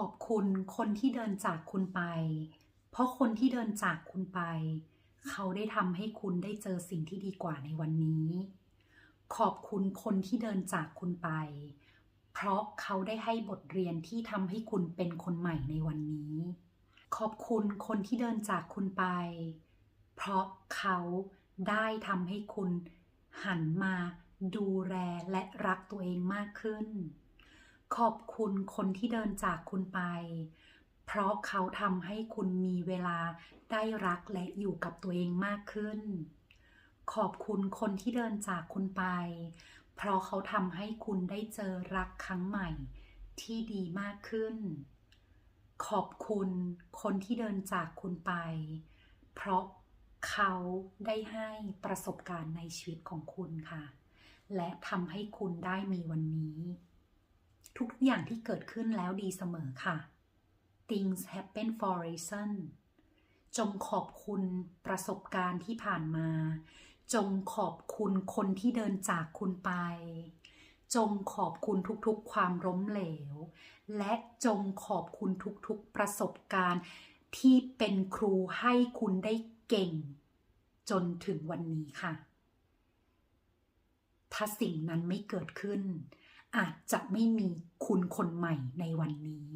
อบคุณคนที่เดินจากคุณไป เพราะคนที่เดินจากคุณไป เขาได้ทำให้คุณได้เจอสิ่งที่ดีกว่าในวันนี้ ขอบคุณคนที่เดินจากคุณไป เพราะเขาได้ให้บทเรียนที่ทำให้คุณเป็นคนใหม่ในวันนี้ ขอบคุณคนที่เดินจากคุณไป เพราะเขาได้ทำให้คุณหันมาดูแลและรักตัวเองมากขึ้น ขอบคุณคนที่เดินจากคุณไป เพราะเขาทำให้คุณมีเวลาได้รักและอยู่กับตัวเองมากขึ้น ขอบคุณคนที่เดินจากคุณไป เพราะเขาทำให้คุณได้เจอรักครั้งใหม่ ที่ดีมากขึ้น ขอบคุณคนที่เดินจากคุณไป เพราะเขาได้ให้ประสบการณ์ในชีวิตของคุณค่ะ และทำให้คุณได้มีวันนี้ ทุกอย่างที่เกิดขึ้นแล้วดีเสมอค่ะ Things happen for reason จงขอบคุณประสบการณ์ที่ผ่านมา จงขอบคุณคนที่เดินจากคุณไป จงขอบคุณทุกๆความล้มเหลว และจงขอบคุณทุกๆประสบการณ์ที่เป็นครูให้คุณได้เก่ง จนถึงวันนี้ค่ะ ถ้าสิ่งนั้นไม่เกิดขึ้น อาจจะไม่มีคุณคนใหม่ในวันนี้